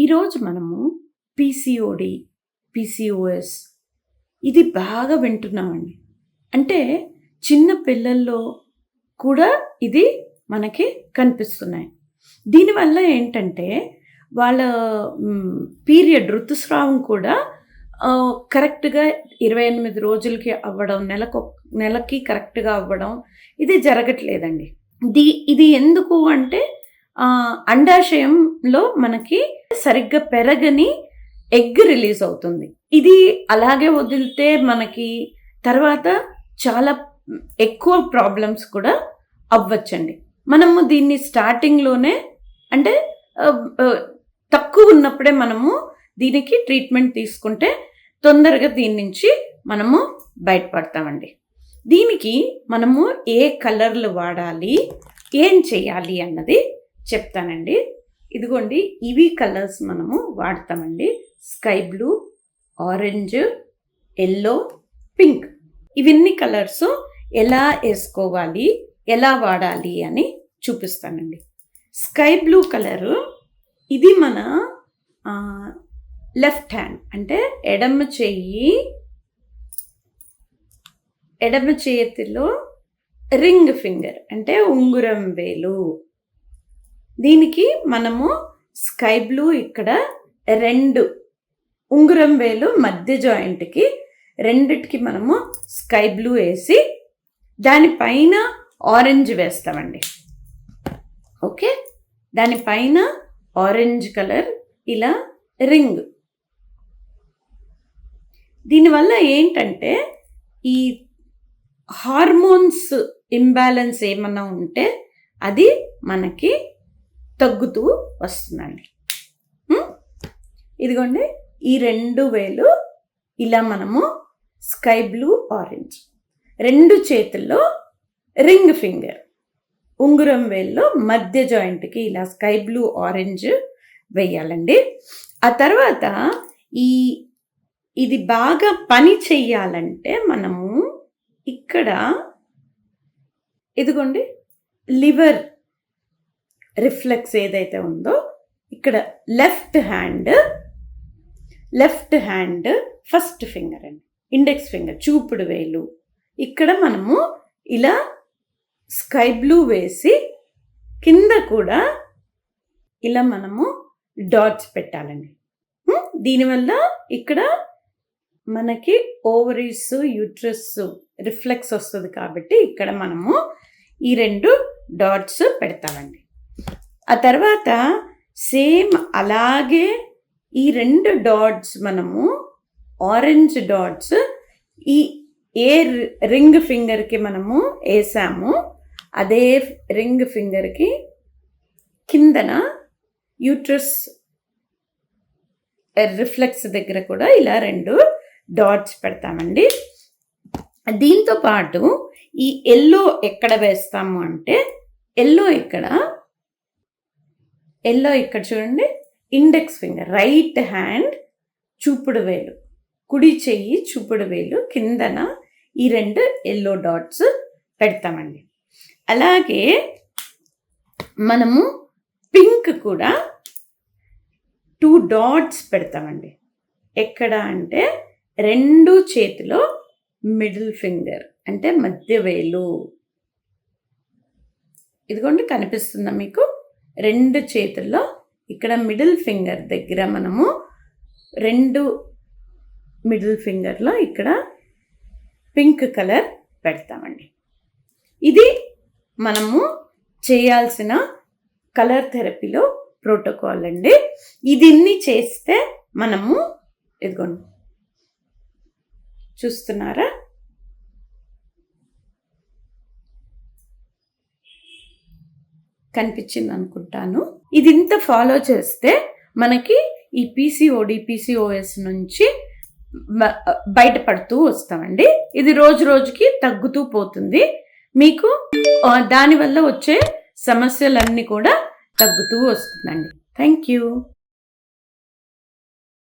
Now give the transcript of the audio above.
ఈరోజు మనము PCOD PCOS ఇది బాగా వింటున్నామండి. అంటే చిన్న పిల్లల్లో కూడా ఇది మనకి కనిపిస్తున్నాయి. దీనివల్ల ఏంటంటే వాళ్ళ పీరియడ్ ఋతుస్రావం కూడా కరెక్ట్గా ఇరవై ఎనిమిది రోజులకి అవ్వడం నెలకు నెలకి కరెక్ట్గా అవ్వడం ఇది జరగట్లేదండి. దీ ఇది ఎందుకు అంటే అండాశయంలో మనకి సరిగ్గా పెరగని ఎగ్ రిలీజ్ అవుతుంది. ఇది అలాగే వదిలితే మనకి తర్వాత చాలా ఎక్కువ ప్రాబ్లమ్స్ కూడా అవ్వచ్చండి. మనము దీన్ని స్టార్టింగ్లోనే అంటే తక్కువ ఉన్నప్పుడే మనము దీనికి ట్రీట్మెంట్ తీసుకుంటే తొందరగా దీని నుంచి మనము బయటపడతామండి. దీనికి మనము ఏ కలర్లు వాడాలి ఏం చేయాలి అన్నది చెప్తానండి. ఇదిగోండి ఇవి కలర్స్ మనము వాడతామండి. Sky blue orange yellow pink. ఇవన్నీ కలర్స్ ఎలా వేసుకోవాలి ఎలా వాడాలి అని చూపిస్తానండి. స్కై బ్లూ కలరు ఇది మన లెఫ్ట్ హ్యాండ్. అంటే ఎడమ చెయ్యి ఎడమ చేతిలో రింగ్ ఫింగర్. అంటే ఉంగురం వేలు. దీనికి మనము స్కై బ్లూ ఇక్కడ రెండు ఉంగురం వేలు మధ్య జాయింట్కి రెండిటికి మనము స్కై బ్లూ వేసి దానిపైన ఆరెంజ్ వేస్తామండి. ఓకే? దానిపైన ఆరెంజ్ కలర్ ఇలా రింగ్. దీనివల్ల ఏంటంటే ఈ హార్మోన్స్ ఇంబ్యాలెన్స్ ఏమన్నా ఉంటే అది మనకి తగ్గుతూ వస్తుందండి. ఇదిగోండి ఈ రెండు వేలు ఇలా మనము స్కై బ్లూ ఆరెంజ్ రెండు చేతుల్లో రింగ్ ఫింగర్ ఉంగురం వేల్లో మధ్య జాయింట్కి ఇలా స్కై బ్లూ ఆరెంజ్ వేయాలండి. ఆ తర్వాత ఈ ఇది బాగా పని చెయ్యాలంటే మనము ఇక్కడ ఇదిగోండి లివర్ రిఫ్లెక్స్ ఏదైతే ఉందో ఇక్కడ left hand left hand first finger అండి. ఇండెక్స్ ఫింగర్ చూపుడు వేలు. ఇక్కడ మనము ఇలా స్కై బ్లూ వేసి కింద కూడా ఇలా మనము డాట్స్ పెట్టాలండి. దీనివల్ల ఇక్కడ మనకి ఓవరీస్ యూట్రస్ రిఫ్లెక్స్ వస్తుంది కాబట్టి ఇక్కడ మనము ఈ రెండు డాట్స్ పెడతామండి. ఆ తర్వాత సేమ్ అలాగే ఈ రెండు డాట్స్ మనము ఆరెంజ్ డాట్స్ ఈ ఏ రింగ్ ఫింగర్కి మనము వేసాము అదే రింగ్ ఫింగర్కి కిందన యూట్రస్ రిఫ్లెక్స్ దగ్గర కూడా ఇలా రెండు డాట్స్ పెడతామండి. దీంతో పాటు ఈ ఎల్లో ఎక్కడ వేస్తాము అంటే ఎల్లో ఇక్కడ ఎల్లో ఇక్కడ చూడండి. ఇండెక్స్ ఫింగర్ రైట్ హ్యాండ్ చూపుడు వేలు. కుడి చెయ్యి చూపుడు వేలు. కిందన ఈ రెండు ఎల్లో డాట్స్ పెడతామండి. అలాగే మనము పింక్ కూడా టూ డాట్స్ పెడతామండి. ఎక్కడ అంటే రెండు చేతిలో మిడిల్ ఫింగర్ అంటే మధ్య వేలు. ఇదిగోండి కనిపిస్తుందా మీకు? రెండు చేతుల్లో ఇక్కడ మిడిల్ ఫింగర్ దగ్గర మనము రెండు మిడిల్ ఫింగర్లో ఇక్కడ పింక్ కలర్ పెడతామండి. ఇది మనము చేయాల్సిన కలర్ థెరపీలో ప్రోటోకాల్ అండి. ఇదిన్ని చేస్తే మనము ఇదిగోండి. చూస్తున్నారా? కనిపించింది అనుకుంటాను ఇది ఇంత ఫాలో చేస్తే మనకి ఈ పీసీఓడి పీసీఓఎస్ నుంచి బయటపడుతూ వస్తామండి. ఇది రోజు రోజుకి తగ్గుతూ పోతుంది. మీకు దానివల్ల వచ్చే సమస్యలన్నీ కూడా తగ్గుతూ వస్తుందండి. Thank you